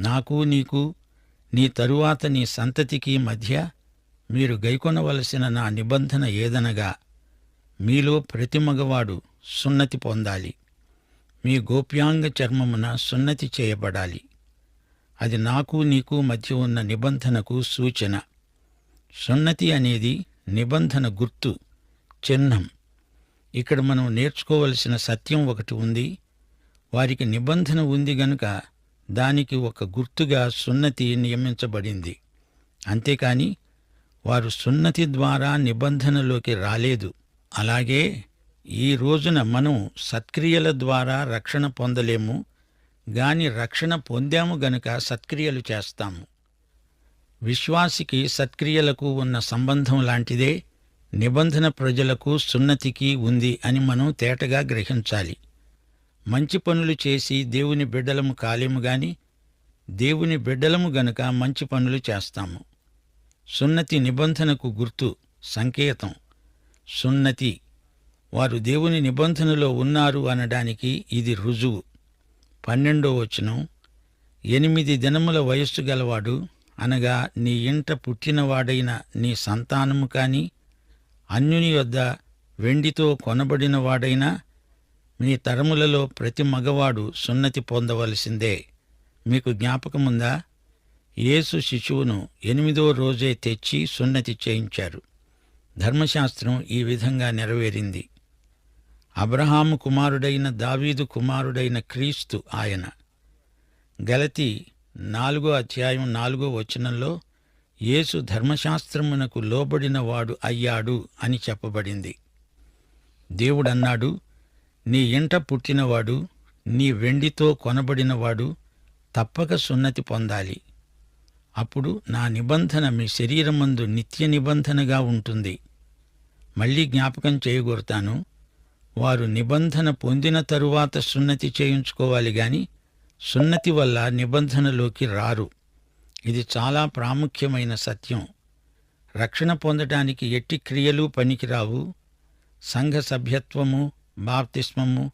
నాకు నీకు నీ తరువాత నీ సంతతికి మధ్య మీరు గైకొనవలసిన నా నిబంధన ఏదనగా మీలో ప్రతి మగవాడు సున్నతి పొందాలి. మీ గోప్యాంగ చర్మమున సున్నతి చేయబడాలి. అది నాకు నీకు మధ్య ఉన్న నిబంధనకు సూచన. సున్నతి అనేది నిబంధన గుర్తు చిహ్నం. ఇక్కడ మనం నేర్చుకోవలసిన సత్యం ఒకటి ఉంది. వారికి నిబంధన ఉంది గనుక దానికి ఒక గుర్తుగా సున్నతి నియమించబడింది. అంతేకాని వారు సున్నతి ద్వారా నిబంధనలోకి రాలేదు. అలాగే ఈ రోజున మనం సత్క్రియల ద్వారా రక్షణ పొందలేము గాని రక్షణ పొందాము గనుక సత్క్రియలు చేస్తాము. విశ్వాసికి సత్క్రియలకు ఉన్న సంబంధం లాంటిదే నిబంధన ప్రజలకు సున్నతికి ఉంది అని మనం తేటగా గ్రహించాలి. మంచి పనులు చేసి దేవుని బిడ్డలము కాలేము గాని దేవుని బిడ్డలము గనుక మంచి పనులు చేస్తాము. సున్నతి నిబంధనకు గుర్తు సంకేతం. సున్నతి వారు దేవుని నిబంధనలో ఉన్నారు అనడానికి ఇది రుజువు. పన్నెండో వచనం ఎనిమిది దినముల వయస్సు గలవాడు అనగా నీ ఇంట పుట్టినవాడైన నీ సంతానము కాని అన్యుని యొద్ద వెండితో కొనబడినవాడైనా మీ తరములలో ప్రతి మగవాడు సున్నతి పొందవలసిందే. మీకు జ్ఞాపకముందా? యేసు శిశువును ఎనిమిదో రోజే తెచ్చి సున్నతి చేయించారు. ధర్మశాస్త్రం ఈ విధంగా నెరవేరింది. అబ్రహాము కుమారుడైన దావీదు కుమారుడైన క్రీస్తు ఆయన. గలతి నాలుగో అధ్యాయం నాలుగో వచనంలో యేసు ధర్మశాస్త్రమునకు లోబడినవాడు అయ్యాడు అని చెప్పబడింది. దేవుడన్నాడు నీ ఇంట పుట్టినవాడు నీ వెండితో కొనబడినవాడు తప్పక సున్నతి పొందాలి. అప్పుడు నా నిబంధన మీ శరీరమందు నిత్య నిబంధనగా ఉంటుంది. మళ్ళీ జ్ఞాపకం చేయగోరుతాను. వారు నిబంధన పొందిన తరువాత సున్నతి చేయించుకోవాలి గాని సున్నతి వల్ల నిబంధనలోకి రారు. ఇది చాలా ప్రాముఖ్యమైన సత్యం. రక్షణ పొందటానికి ఎట్టి క్రియలు పనికిరావు. సంఘ సభ్యత్వము బాప్తిస్మము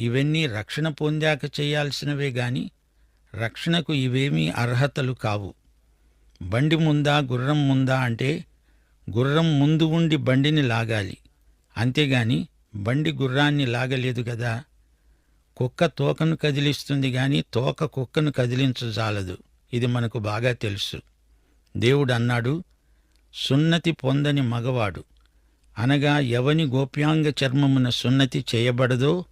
ఇవన్నీ రక్షణ పొందాక చేయాల్సినవే గాని రక్షణకు ఇవేమీ అర్హతలు కావు. బండి ముందా గుర్రం ముందా అంటే గుర్రం ముందు ఉండి బండిని లాగాలి. అంతేగాని బండి గుర్రాన్ని లాగలేదు కదా కుక్క తోకను కదిలిస్తుంది గాని తోక కుక్కను కదిలించజాలదు ఇది మనకు బాగా తెలుసు. దేవుడు అన్నాడు సున్నతి పొందని మగవాడు. అనగా ఎవని గోప్యాంగ చర్మమున సున్నతి చేయబడదో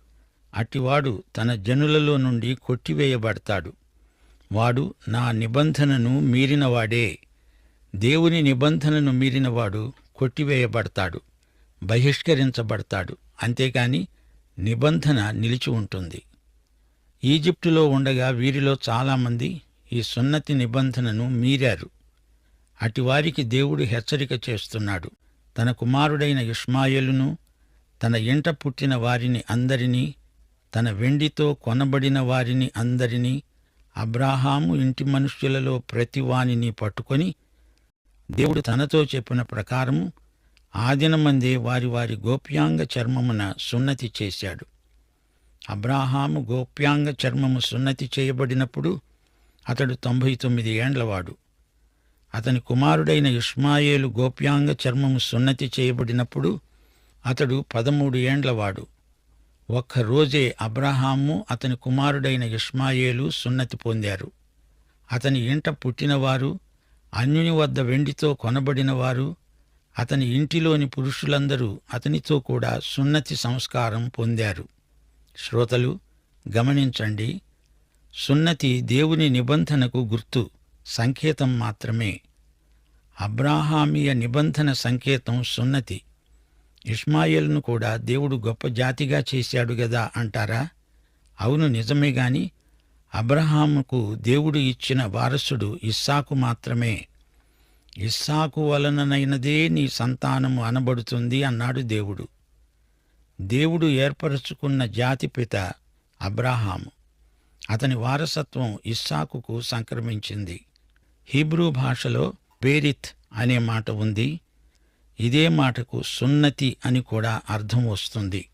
అటివాడు తన జనులలో నుండి కొట్టివేయబడతాడు. వాడు నా నిబంధనను మీరినవాడే. దేవుని నిబంధనను మీరినవాడు కొట్టివేయబడతాడు బహిష్కరించబడతాడు. అంతేకాని నిబంధన నిలిచి ఉంటుంది. ఈజిప్టులో ఉండగా వీరిలో చాలామంది ఈ సున్నతి నిబంధనను మీరారు. అటివారికి దేవుడు హెచ్చరిక చేస్తున్నాడు. తన కుమారుడైన ఇష్మాయేలును తన ఇంట పుట్టిన వారిని అందరినీ తన వెండితో కొనబడిన వారిని అందరినీ అబ్రాహాము ఇంటి మనుష్యులలో ప్రతి వానిని పట్టుకొని దేవుడు తనతో చెప్పిన ప్రకారము ఆదినమందే వారి వారి గోప్యాంగ చర్మమున సున్నతి చేశాడు. అబ్రాహాము గోప్యాంగ చర్మము సున్నతి చేయబడినప్పుడు అతడు తొంభై తొమ్మిది ఏండ్లవాడు. అతని కుమారుడైన ఇష్మాయేలు గోప్యాంగ చర్మము సున్నతి చేయబడినప్పుడు అతడు పదమూడు ఏండ్లవాడు. ఒక్కరోజే అబ్రహాము అతని కుమారుడైన ఇష్మాయేలు సున్నతి పొందారు. అతని ఇంట పుట్టినవారు అన్యుని వద్ద వెండితో కొనబడినవారు అతని ఇంటిలోని పురుషులందరూ అతనితో కూడా సున్నతి సంస్కారం పొందారు. శ్రోతలు గమనించండి. సున్నతి దేవుని నిబంధనకు గుర్తు. సంకేతం మాత్రమే. అబ్రాహామీయ నిబంధన సంకేతం సున్నతి. ఇష్మాయిల్ను కూడా దేవుడు గొప్ప జాతిగా చేశాడు గదా అంటారా? అవును నిజమే గాని అబ్రహాముకు దేవుడు ఇచ్చిన వారసుడు ఇస్సాకు మాత్రమే. ఇస్సాకు వలననైనదే నీ సంతానము అనబడుతుంది అన్నాడు దేవుడు. దేవుడు ఏర్పరచుకున్న జాతిపిత అబ్రాహాము. అతని వారసత్వం ఇస్సాకుకు సంక్రమించింది. హీబ్రూ భాషలో బేరిత్ అనే మాట ఉంది. ఇదే మాటకు సున్నతి అని కూడా అర్థం వస్తుంది.